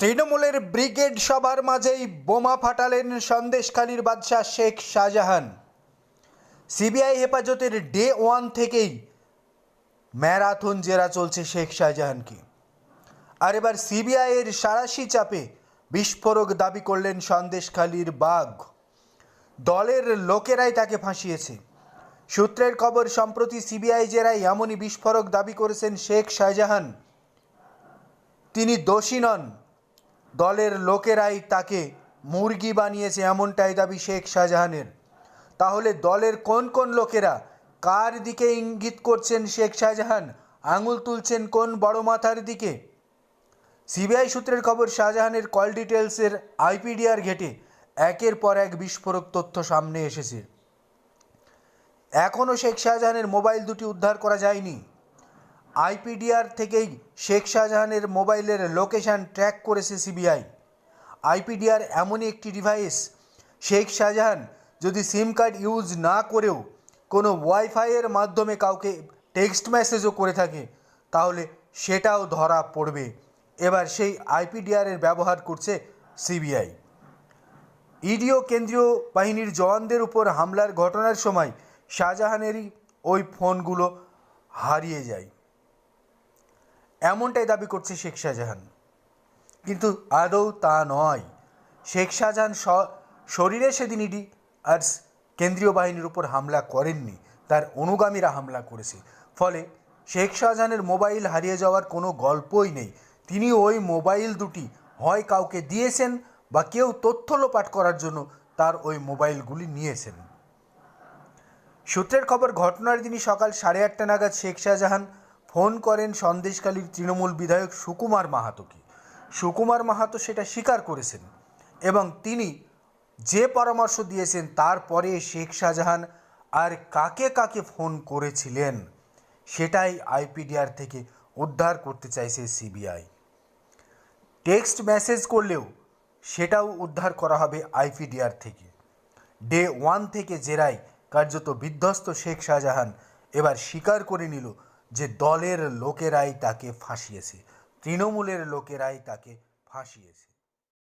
তৃণমূলের ব্রিগেড সভার মাঝেই বোমা ফাটালেন সন্দেশখালীর বাদশাহ শেখ শাহজাহান। সিবিআই হেফাজতের ডে ওয়ান থেকেই ম্যারাথন জেরা চলছে শেখ শাহজাহানকে। আর এবার সিবিআইয়ের সারাশি চাপে বিস্ফোরক দাবি করলেন সন্দেশখালীর বাঘ। দলের লোকেরাই তাকে ফাঁসিয়েছে। সূত্রের খবর, সম্প্রতি সিবিআই জেরায় এমনই বিস্ফোরক দাবি করেছেন শেখ শাহজাহান। তিনি দোষী নন। দলের লোকেরাই তাকে মুরগি বানিয়েছে এমনটাই দাবি শেখ শাহজাহানের। তাহলে দলের কোন কোন লোকেরা কার দিকে ইঙ্গিত করছেন শেখ শাহজাহান? আঙুল তুলছেন কোন বড় মাথার দিকে? সিবিআই সূত্রের খবর, শাহজাহানের কল ডিটেলসের আইপিডিআর ঘেটে একের পর এক বিস্ফোরক তথ্য সামনে এসেছে। এখনও শেখ শাহজাহানের মোবাইল দুটি উদ্ধার করা যায়নি। আইপিডিআর থেকেই শেখ শাহজাহানের মোবাইলের লোকেশন ট্র্যাক করেছে সিবিআই। আইপিডিআর এমনই একটি ডিভাইস। শেখ শাহজাহান যদি সিম কার্ড ইউজ না করেও কোনো ওয়াইফাইয়ের মাধ্যমে কাউকে টেক্সট মেসেজও করে থাকে, তাহলে সেটাও ধরা পড়বে। এবার সেই আইপিডিআরের ব্যবহার করছে সিবিআই। ইডিও কেন্দ্রীয় বাহিনীর জওয়ানদের উপর হামলার ঘটনার সময় শাহজাহানেরই ওই ফোনগুলো হারিয়ে যায়। এমনটাই দাবি করছে শেখ শাহজাহান। কিন্তু আদৌ তা নয়। শেখ শাহজাহান শরীরে সেদিন ইডি আর কেন্দ্রীয় বাহিনীর উপর হামলা করেননি, তার অনুগামীরা হামলা করেছে। ফলে শেখ শাহজাহানের মোবাইল হারিয়ে যাওয়ার কোনো গল্পই নেই। তিনি ওই মোবাইল দুটি হয় কাউকে দিয়েছেন বা কেউ তথ্য লোপাট করার জন্য তার ওই মোবাইলগুলি নিয়েছেন। সূত্রের খবর, ঘটনার দিনই সকাল সাড়ে আটটা নাগাদ শেখ শাহজাহান ফোন করেন সন্দেশকালীর তৃণমূল বিধায়ক সুকুমার মাহাতোকে। সুকুমার মাহাতো সেটা স্বীকার করেছেন এবং তিনি যে পরামর্শ দিয়েছেন তারপরে শেখ শাহজাহান আর কাকে কাকে ফোন করেছিলেন সেটাই আইপিডিআর থেকে উদ্ধার করতে চাইছে সিবিআই। টেক্সট মেসেজ করলেও সেটাও উদ্ধার করা হবে আইপিডিআর থেকে। ডে ওয়ান থেকে জেরায় কার্যত বিধ্বস্ত শেখ শাহজাহান এবার স্বীকার করে নিল যে দলের লোকেরাই তাকে ফাঁসিয়েছে তৃণমূলের লোকেরাই তাকে ফাঁসিয়েছে।